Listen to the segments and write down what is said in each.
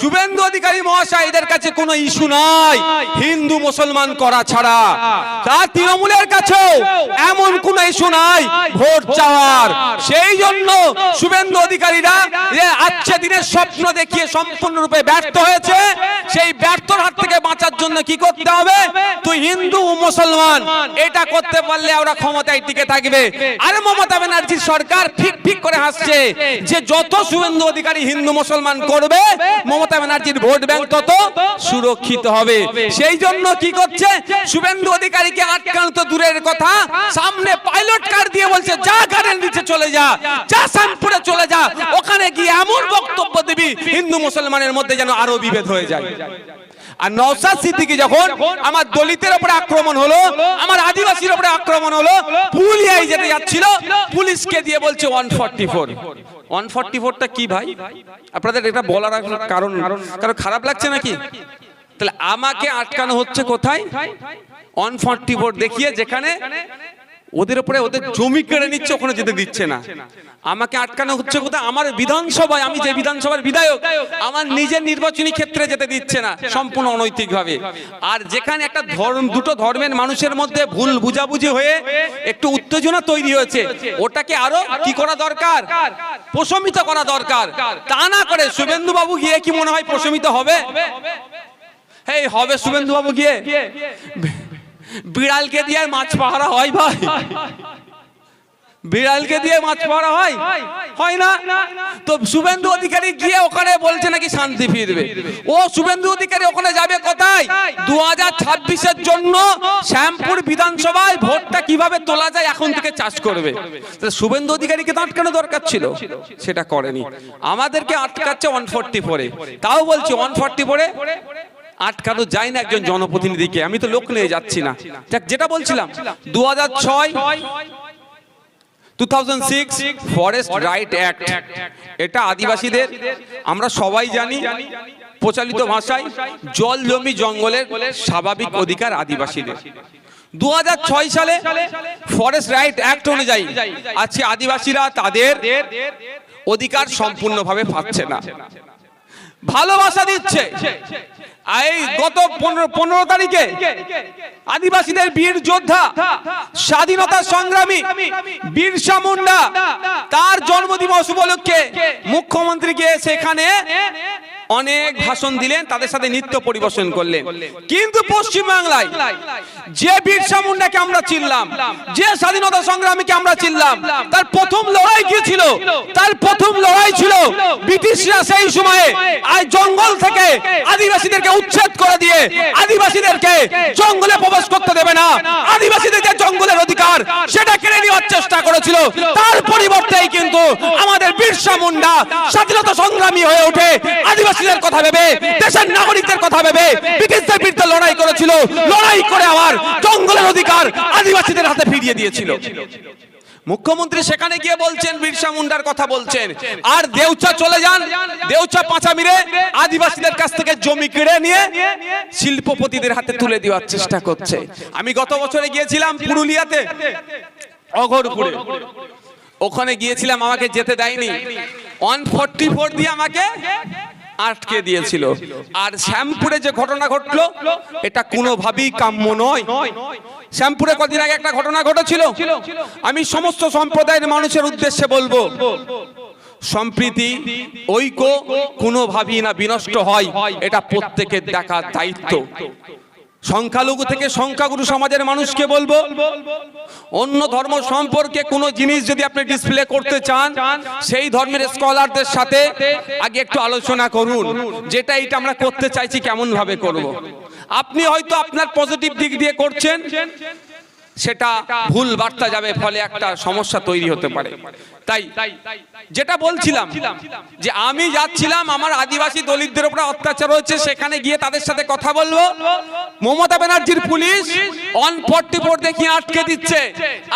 শুভেন্দু অধিকারী মহাশয়দের কাছে কোনো ইস্যু নাই। হিন্দু মুসলমান করা ছাড়া। তার তৃণমূলের কাছেও এমন কোনো ইস্যু নাই ভোট চাওয়ার। সেই জন্য শুভেন্দু অধিকারীরা যে আজকে দিনের স্বপ্ন দেখিয়ে সম্পূর্ণরূপে ব্যর্থ হয়েছে। সেই ব্যর্থর হাত থেকে বাঁচার জন্য কি করতে হবে? তুই হিন্দু মুসলমান এটা করতে পারলে ওরা ক্ষমতায় টিকে থাকবে। আরে মমতা ব্যানার্জির সরকার ঠিক ঠিক করে হাসছে যে যত শুভেন্দু অধিকারী হিন্দু মুসলমান করবে মমতা ব্যানার্জির ভোট ব্যাংক তত সুরক্ষিত হবে। সেই জন্য কি করছে? শুভেন্দু অধিকারীকে আটকানো তো দূরের কথা। সামনে পাইলট কার দিয়ে বলছে, যা গাড়ির নিচে চলে যা যা শ্যামপুরে চলে যা, ওখানে গিয়ে এমন বক্তব্য দিবি, হিন্দু মুসলমানের মধ্যে যেন আরও বিভেদ হয়ে যায়। আর নওসাদ সিদ্দিকি যখন আমার দলিতের উপরে আক্রমণ হলো, আমার আদিবাসীর উপরে আক্রমণ হলো পুলিয়াই যেতে যাচ্ছিল, পুলিশকে দিয়ে বলছে one forty four one forty ফোরটা কি ভাই? আপনাদের এটা বলার কারণ কারণ খারাপ লাগছে নাকি? তাহলে আমাকে আটকানো হচ্ছে কোথায়? ওয়ান ফর্টি ফোর দেখিয়ে যেখানে ওদের উপরে ওদের জমি কেড়ে নিচ্ছে ওখানে যেতে দিচ্ছে না। আমাকে আটকানো হচ্ছে কোথায়? আমার বিধানসভায় আমি যে বিধানসভার বিধায়ক আমার নিজের নির্বাচনী ক্ষেত্রে যেতে দিচ্ছে না সম্পূর্ণ অনৈতিক ভাবে আর যেখানে একটা ধর্ম দুটো ধর্মের মানুষের মধ্যে ভুল বুঝাবুঝি হয়ে একটু উত্তেজনা তৈরি হয়েছে। ওটাকে আরও কি করা দরকার? প্রশমিত করা দরকার। তা না করে শুভেন্দু বাবু গিয়ে কি মনে হয় প্রশমিত হবে? এই হবে শুভেন্দু বাবু গিয়ে। বিড়ালকে দিয়ে মাছ পাহারা হয় ভাই। বিড়ালকে দিয়ে মাছ পাহারা হয়? হয় না? তো শুভেন্দু অধিকারী গিয়ে ওখানে বলছে নাকি শান্তি ফিরবে। ও শুভেন্দু অধিকারী ওখানে যাবে কোথায়? দু হাজার ছাব্বিশের জন্য শ্যামপুর বিধানসভায় ভোটটা কীভাবে তোলা যায় এখন থেকে চাষ করবে। শুভেন্দু অধিকারীকে তো আটকানো দরকার ছিল। সেটা করেনি। আমাদেরকে আটকাচ্ছে ওয়ান ফোরটি ফোরে তাও বলছি ওয়ান ফোরটি ফোরে আটকানো যায় না একজন জনপ্রতিনিধিকে। আমি তো লোক নিয়ে যাচ্ছি না। দেখ, যেটা বলছিলাম দু হাজার ছয় টু ফরেস্ট রাইট অ্যাক্ট এটা আদিবাসীদের আমরা সবাই জানি প্রচলিত ভাষায় জল জমি জঙ্গলের স্বাভাবিক অধিকার আদিবাসীদের। দু হাজার ছয় সালে ফরেস্ট রাইট অ্যাক্ট অনুযায়ী আজকে আদিবাসীরা তাদের অধিকার সম্পূর্ণভাবে পাচ্ছে না। ভালোবাসা দিচ্ছে। এই গত পনেরো তারিখে আদিবাসীদের বীর যোদ্ধা, স্বাধীনতা সংগ্রামী বীরসা মুন্ডা, তার জন্মদিবস উপলক্ষে মুখ্যমন্ত্রীকে সেখানে অনেক ভাষণ দিলেন, তাদের সাথে নৃত্য পরিবেশন করলেন। কিন্তু পশ্চিম বাংলায় যে মুন্ডাকে আমরা চিনলাম, যে স্বাধীনতা সংগ্রামীকে আমরা চিনলাম, তার প্রথম লড়াই কি ছিল? তার প্রথম লড়াই ছিল ব্রিটিশরা সেই সময়ে জঙ্গল থেকে আদিবাসীদেরকে উচ্ছেদ করে দিয়ে আদিবাসীদেরকে জঙ্গলে প্রবেশ করতে দেবে না। আদিবাসীদের যে জঙ্গলের অধিকার, সেটা কেড়ে নেওয়ার চেষ্টা করেছিল। তার পরিবর্তেই কিন্তু আমাদের বীরসা মুন্ডা স্বাধীনতা সংগ্রামী হয়ে ওঠে। আদিবাসীদের কথা ভেবে, দেশের নাগরিকদের কথা ভেবে, ব্রিটিশদের বিরুদ্ধে লড়াই করেছিল। লড়াই করে আবার জঙ্গলের অধিকার আদিবাসীদের হাতে ফিরিয়ে দিয়েছিল। মুখ্যমন্ত্রী সেখানে গিয়ে বলছেন, বিরসা মুন্ডার কথা বলছেন, আর দেউচা চলে যান, দেউচা পাঁচা মিরে আদিবাসীদের কাছ থেকে জমি কেড়ে নিয়ে শিল্পপতিদের হাতে তুলে দেওয়ার চেষ্টা করছে। আমি গত বছরে গিয়েছিলাম পুরুলিয়াতে, অঘরপুরে। ওখানে গিয়েছিলাম, আমাকে যেতে দেয়নি। ওয়ান ফোরটি ফোর দিয়ে আমাকে আটকে দিয়েছিল। আর শ্যামপুরে যে ঘটনা ঘটলো এটা কোনোভাবেই কাম্য নয়। শ্যামপুরে কদিন আগে একটা ঘটনা ঘটেছিল। আমি সমস্ত সম্প্রদায়ের মানুষের উদ্দেশ্যে বলব সম্প্রীতি ঐক্য কোনোভাবেই না বিনষ্ট হয়। এটা প্রত্যেকের দেখা দায়িত্ব। সংখ্যালঘু থেকে সংখ্যাগুরু সমাজের মানুষকে বলব, অন্য ধর্ম সম্পর্কে কোনো জিনিস যদি আপনি ডিসপ্লে করতে চান, সেই ধর্মের স্কলারদের সাথে আগে একটু আলোচনা করুন, যেটা এটা আমরা করতে চাইছি কেমন ভাবে করব। আপনি হয়তো আপনার পজিটিভ দিক দিয়ে করছেন সেটা ভুল বার্তা যাবে ফলে একটা সমস্যা তৈরি হতে পারে। তাই যেটা বলছিলাম যে আমি যাচ্ছিলাম আমার আদিবাসী দলিতদের উপর অত্যাচার হচ্ছে সেখানে গিয়ে তাদের সাথে কথা বলব। মমতা ব্যানার্জির পুলিশ অন ফর্টি ফোর দেখিয়ে আটকে দিচ্ছে।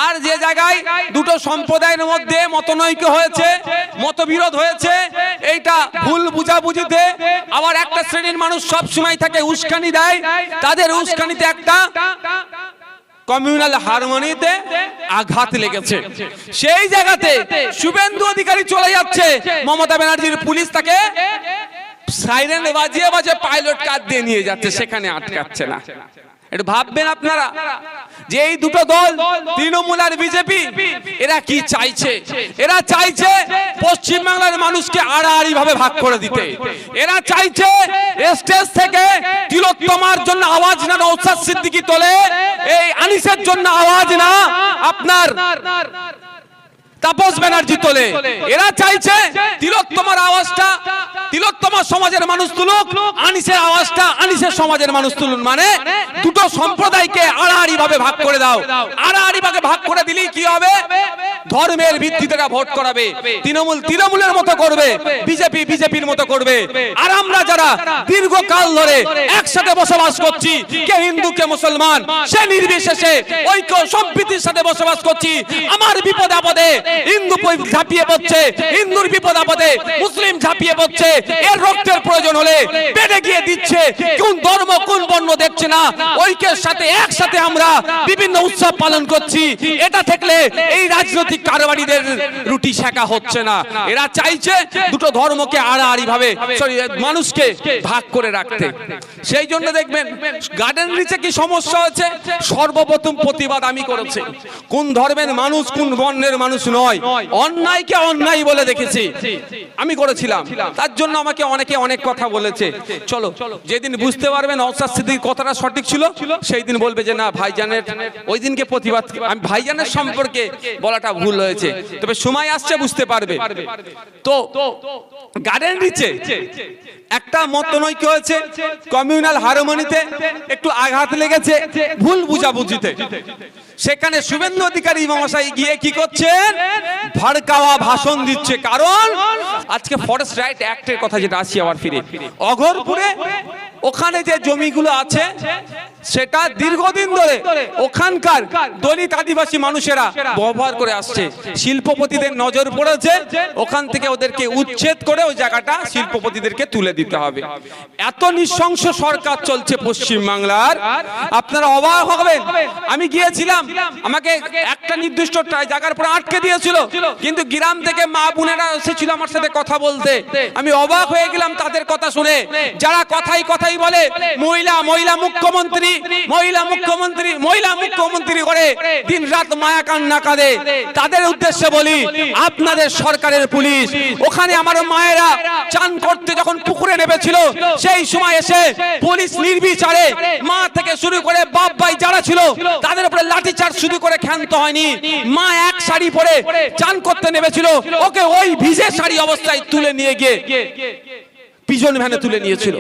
আর যে জায়গায় দুটো সম্প্রদায়ের মধ্যে মতনৈক্য হয়েছে মতবিরোধ হয়েছে এইটা ভুল বুঝাবুঝিতে। আবার একটা শ্রেণির মানুষ সব সময় থাকে উস্কানি দেয় তাদের উস্কানিতে একটা কমিউনাল হারমোনিতে আঘাত লেগেছে। সেই জায়গাতে শুভেন্দু অধিকারী চলে যাচ্ছে। মমতা ব্যানার্জির পুলিশ তাকে সাইরেন বাজিয়ে বাজে পাইলট কার দিয়ে নিয়ে যাচ্ছে, সেখানে আটকাচ্ছে না। এটা ভাববেন আপনারা যে এই দুটো দল, তৃণমূল আর বিজেপি, এরা কি চাইছে? এরা চাইছে পশ্চিম বাংলার মানুষকে আড়াআড়ি ভাবে ভাগ করে দিতে। এরা চাইছে স্টেজ থেকে তিলোত্তমার জন্য আওয়াজ না নৌসাদ সিদ্দিকি তোলে। এই আনিসের জন্য আওয়াজ না আপনার। তাপস ব্যানার্জি তোলে। এরা চাইছে তিলোত্তমার আওয়াজটা, তিলোত্তমার সমাজের মানুষ তুলুক, আনিসের আওয়াজটা, আনিসের সমাজের মানুষ তুলুন। মানে দুটো সম্প্রদায়কে আড়াআড়ি ভাবে ভাগ করে দাও। আড়াআড়ি ভাবে ভাগ করে দিলেই কি হবে? ধর্মের ভিত্তিতে ভোট করাবে। তৃণমূল, তৃণমূলের মতো করবে। বিজেপি, বিজেপির মতো করবে। আর আমরা যারা দীর্ঘকাল ধরে একসাথে বসবাস করছি, কে হিন্দু, কে মুসলমান, সে নির্বিশেষে ঐক্য সম্প্রীতির সাথে বসবাস করছি, আমার বিপদ আপদে হিন্দু ঝাঁপিয়ে পড়ছে হিন্দুর বিপদ আপদে মুসলিম ঝাঁপিয়ে পড়ছে এর রক্তের প্রয়োজন হলে পেটে গিয়ে দিচ্ছে কোন ধর্ম বর্ণ দেখছে না। ঐক্যের সাথে একসাথে আমরা বিভিন্ন উৎসব পালন করছি। এটা থাকলে এই রাজনৈতিক কারবারিদের রুটি শেখা হচ্ছে না। এরা চাইছে দুটো ধর্মকে আড়াআড়ি ভাবে সরি, মানুষকে ভাগ করে রাখতে। সেই জন্য দেখবেন গার্ডেন রিচে কি সমস্যা হচ্ছে সর্বপ্রথম প্রতিবাদ আমি করেছি। কোন ধর্মের মানুষ, কোন বর্ণের মানুষ নয়। অন্যায়কে অন্যায় বলে দেখেছি। আমি করেছিলাম। তার জন্য আমাকে অনেকে অনেক কথা বলেছে। চলো, যেদিন বুঝতে পারবেন অবসাদ সিদ্দিক কথাটা সঠিক ছিল সেই দিন বলবে যে না ভাইজানের ওই দিনকে প্রতিবাদ। আমি ভাইজানের সম্পর্কে বলাটা ভুল হয়েছে। তবে সময় আসছে বুঝতে পারবে। তো গার্ডেন রিচে একটা মতনৈক্য হয়েছে? কমিউনাল হারমোনিতে একটু আঘাত লেগেছে ভুল বুঝাবুঝিতে। সেখানে শুভেন্দু অধিকারী মহাশয় গিয়ে কি করছেন? ভাড়কাওয়া ভাষণ দিচ্ছে। কারণ আজকে ফরেস্ট রাইট অ্যাক্টের কথা যেটা আসি আবার ফিরে। অঘরপুরে ওখানে যে জমিগুলো আছে সেটা দীর্ঘদিন ধরে ওখানকার দলিত আদিবাসী মানুষেরা ব্যবহার করে আসছে। শিল্পপতিদের নজর পড়েছে। ওখান থেকে ওদেরকে উচ্ছেদ করে ওই জায়গাটা শিল্পপতিদেরকে তুলে দিতে হবে। এত নৃশংস সরকার চলছে পশ্চিম বাংলার আপনারা অবাক হবেন। আমি গিয়েছিলাম। আমাকে একটা নির্দিষ্ট জায়গার পরে আটকে দিয়েছিল। কিন্তু গ্রাম থেকে মা বোনেরা এসেছিল আমার সাথে কথা বলতে। আমি অবাক হয়ে গেলাম তাদের কথা শুনে। যারা কথাই কথাই বলে মহিলা মহিলা মুখ্যমন্ত্রী মহিলা মুখ্যমন্ত্রী মহিলা মুখ্যমন্ত্রী করে দিন রাত মায়া কান্না কাঁদে। তাদের উদ্দেশ্যে বলি আপনাদের সরকারের পুলিশ। ওখানে আমার মায়েরা চান করতে যখন পুকুরে নেমেছিল সেই সময় এসে পুলিশ নির্বিচারে মা থেকে শুরু করে বাপ ভাই যারা ছিল তাদের উপরে লাঠি চার্জ শুরু করে ক্ষান্ত হয়নি। মা এক শাড়ি পরে চান করতে নেমেছিল ওকে ওই ভিজে শাড়ি অবস্থায় তুলে নিয়ে গিয়ে। পিজন ভ্যানে তুলে নিয়েছিল।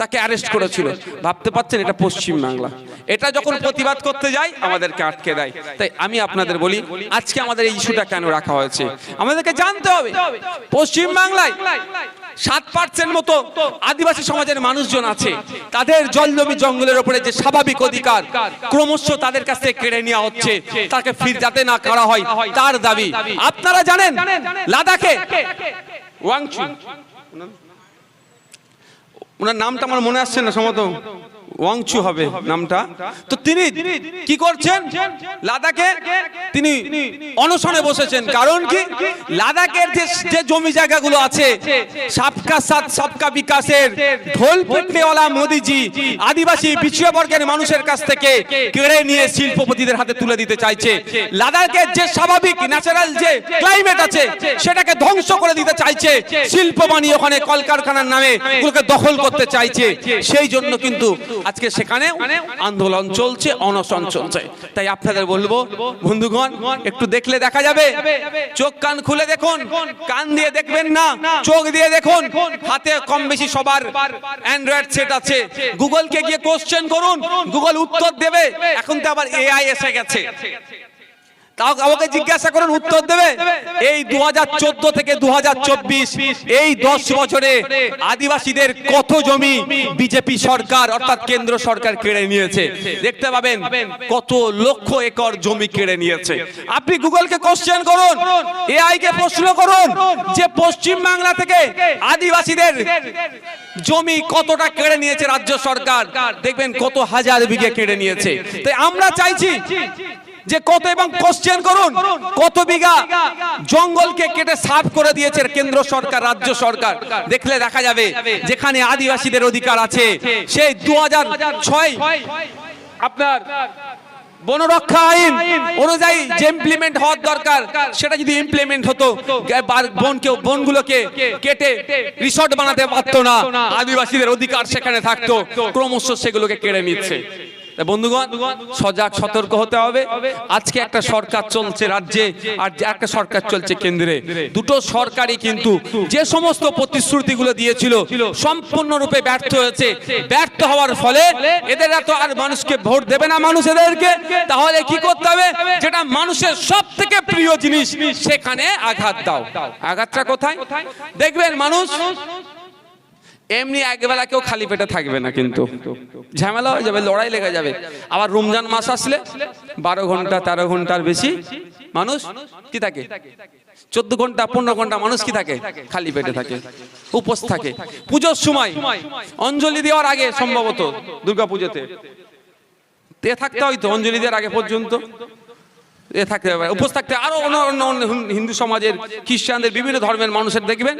তাকে অ্যারেস্ট করেছিল। ভাবতে পাচ্ছেন এটা পশ্চিম বাংলা এটা যখন প্রতিবাদ করতে যাই আমাদেরকে আটকে দেয়। তাই আমি আপনাদের বলি, আজকে আমাদের এই ইস্যুটা কেন রাখা হয়েছে? আমাদেরকে জানতে হবে পশ্চিম বাংলায় সাত পার্সেন্ট মতো আদিবাসী সমাজের মানুষজন আছে। তাদের জল জমি জঙ্গলের উপরে যে স্বাভাবিক অধিকার, ক্রমশ তাদের কাছ থেকে কেড়ে নেওয়া হচ্ছে। তাকে ফির যাতে না করা হয়, তার দাবি। আপনারা জানেন, লাদাখে, ওয়াংচু। ওনার নামটা আমার মনে আসছে না সম্ভবত। ওয়াংচু হবে নামটা। তো তিনি কি করছেন? লাদাখে তিনি অনশনে বসেছেন। কারণ কি? লাদাখের যে যে জমি জায়গাগুলো আছে সাবকা সাথ সবকা বিকাশের ঢোল পিটনেওয়ালা মোদিজি আদিবাসী পিছিয়ে বর্গের মানুষের কাছ থেকে কেড়ে নিয়ে শিল্পপতিদের হাতে তুলে দিতে চাইছে। লাদাখের যে স্বাভাবিক ন্যাচারাল যে ক্লাইমেট আছে, সেটাকে ধ্বংস করে দিতে চাইছে শিল্প ওখানে কলকারখানার নামে দখল করতে চাইছে। সেই জন্য কিন্তু আজকে সেখানে আন্দোলন চলছে, অনশন চলছে। তাই আপনাদের বলব, বন্ধুগণ, একটু দেখলে দেখা যাবে। চোখ কান খুলে দেখুন, কান দিয়ে দেখবেন না, চোখ দিয়ে দেখুন, হাতে কম বেশি সবার অ্যান্ড্রয়েড সেট আছে। গুগলকে গিয়ে কোশ্চেন করুন গুগল উত্তর দেবে। এখন তো আবার এআই এসে গেছে। তাও আমাকে জিজ্ঞাসা করুন উত্তর দেবে? এই দুহাজার চোদ্দ থেকে দুহাজার চব্বিশ এই দশ বছরে আদিবাসীদের কত জমি বিজেপি সরকার অর্থাৎ কেন্দ্র সরকার কেড়ে নিয়েছে? দেখতে পাবেন কত লক্ষ একর জমি কেড়ে নিয়েছে। আপনি গুগলকে কোশ্চেন করুন এআই কে প্রশ্ন করুন যে পশ্চিম বাংলা থেকে আদিবাসীদের জমি কতটা কেড়ে নিয়েছে রাজ্য সরকার? দেখবেন কত হাজার বিঘে কেড়ে নিয়েছে। তাই আমরা চাইছি যে কত এবং কোশ্চেন করুন, কত বিঘা জঙ্গলকে কেটে সাফ করে দিয়েছে কেন্দ্র সরকার, রাজ্য সরকার। দেখলে দেখা যাবে যেখানে আদিবাসীদের অধিকার আছে, সেই দু ছয় আপনার বনরক্ষা আইন অনুযায়ী যে ইমপ্লিমেন্ট হওয়ার দরকার, সেটা যদি ইমপ্লিমেন্ট হতো বনকে, বনগুলোকে কেটে রিসর্ট বানাতে পারতো না, আদিবাসীদের অধিকার সেখানে থাকতো, ক্রমশ সেগুলোকে কেড়ে নিচ্ছে। বন্ধুগণ, সজাগ সতর্ক হতে হবে। আজকে একটা সরকার চলছে রাজ্যে, আর একটা সরকার চলছে কেন্দ্রে। দুটো সরকারই কিন্তু যে সমস্ত প্রতিশ্রুতিগুলো দিয়েছিল, সম্পূর্ণরূপে ব্যর্থ হয়েছে। ব্যর্থ হওয়ার ফলে এদের এত আর মানুষকে ভোট দেবে না মানুষ এদেরকে। তাহলে কি করতে হবে? যেটা মানুষের সব থেকে প্রিয় জিনিস, সেখানে আঘাত দাও। আঘাতটা কোথায়? দেখবেন মানুষ এমনি একবেলা কেউ খালি পেটে থাকবে না কিন্তু। ঝামেলা হয়ে যাবে, লড়াই লেগে যাবে। আবার রমজান মাস আসলে বারো ঘণ্টা, তেরো ঘণ্টার বেশি মানুষ কি থাকে? চোদ্দ ঘণ্টা, পনেরো ঘণ্টা মানুষ কি থাকে? খালি পেটে থাকে, উপোস থাকে। পুজোর সময় অঞ্জলি দেওয়ার আগে সম্ভবত দুর্গা পুজোতে তে থাকতে হয়তো অঞ্জলি দেওয়ার আগে পর্যন্ত। এ থাকতে হবে উপোস থাকতে আরও অন্য অন্য হিন্দু সমাজের, খ্রিস্টানদের, বিভিন্ন ধর্মের মানুষের দেখবেন।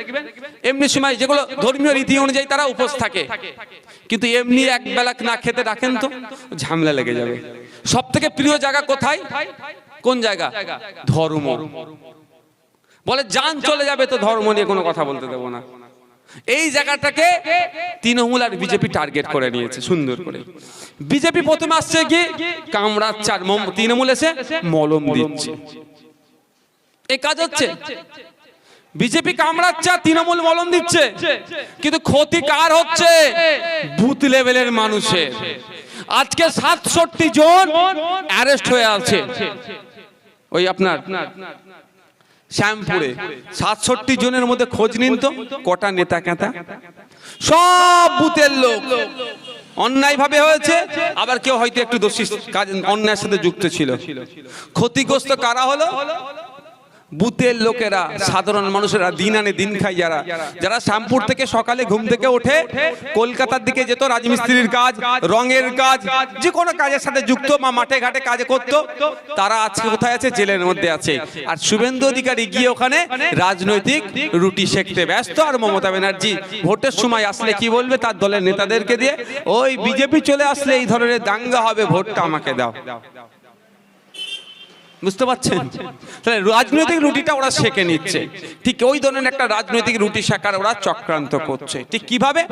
এমনি সময় যেগুলো ধর্মীয় রীতি অনুযায়ী তারা উপোস থাকে। কিন্তু এমনি এক বেলা না খেতে রাখেন তো, ঝামেলা লেগে যাবে। সব থেকে প্রিয় জায়গা কোথায়? কোন জায়গা? ধর্ম। বলে, যান চলে যাবে তো ধর্ম নিয়ে কোনো কথা বলতে দেবো না। এই জায়গাটাকে তৃণমূল আর বিজেপি টার্গেট করে নিয়েছে, সুন্দর করে। বিজেপি প্রথমে আসছে কি কামড়াচ্ছে আর তৃণমূল এসে মলম দিচ্ছে। এই কাজ হচ্ছে। বিজেপি কামড়াচ্ছে তৃণমূল মলম দিচ্ছে। কিন্তু ক্ষতি কার হচ্ছে? বুথ লেভেলের মানুষের। আজকে সাতষট্টি জন অ্যারেস্ট হয়ে আছে। ওই আপনার শ্যামপুরে। সাতষট্টি জনের মধ্যে খোঁজ নিন তো কটা নেতা কেতা সব বুথের লোক। অন্যায় ভাবে হয়েছে আবার কেউ হয়তো একটু দোষী কাজ অন্যায়ের সাথে যুক্ত ছিল। ক্ষতিগ্রস্ত কারা হলো? বুথের লোকেরা, সাধারণ মানুষেরা, দিন আনে দিন খায় যারা। যারা শ্যামপুর থেকে সকালে ঘুম থেকে ওঠে, কলকাতার দিকে যেত রাজমিস্ত্রির কাজ, রঙের কাজ, যে কোনো কাজের সাথে যুক্ত বা মাঠে ঘাটে কাজ করত, তারা আজকে কোথায় আছে? জেলের মধ্যে আছে। আর শুভেন্দু অধিকারী গিয়ে ওখানে রাজনৈতিক রুটি সেকতে ব্যস্ত। আর মমতা ব্যানার্জি ভোটের সময় আসলে কি বলবে তার দলের নেতাদেরকে দিয়ে, ওই বিজেপি চলে আসলে এই ধরনের দাঙ্গা হবে, ভোটটা আমাকে দাও। বুঝতে পারছেন? তাহলে রাজনৈতিক রুটিটা ওরা সেঁকে নিচ্ছে। ঠিক ওই ধরনের একটা রাজনৈতিক রুটি শেখার ওরা চক্রান্ত করছে। ঠিক কীভাবে?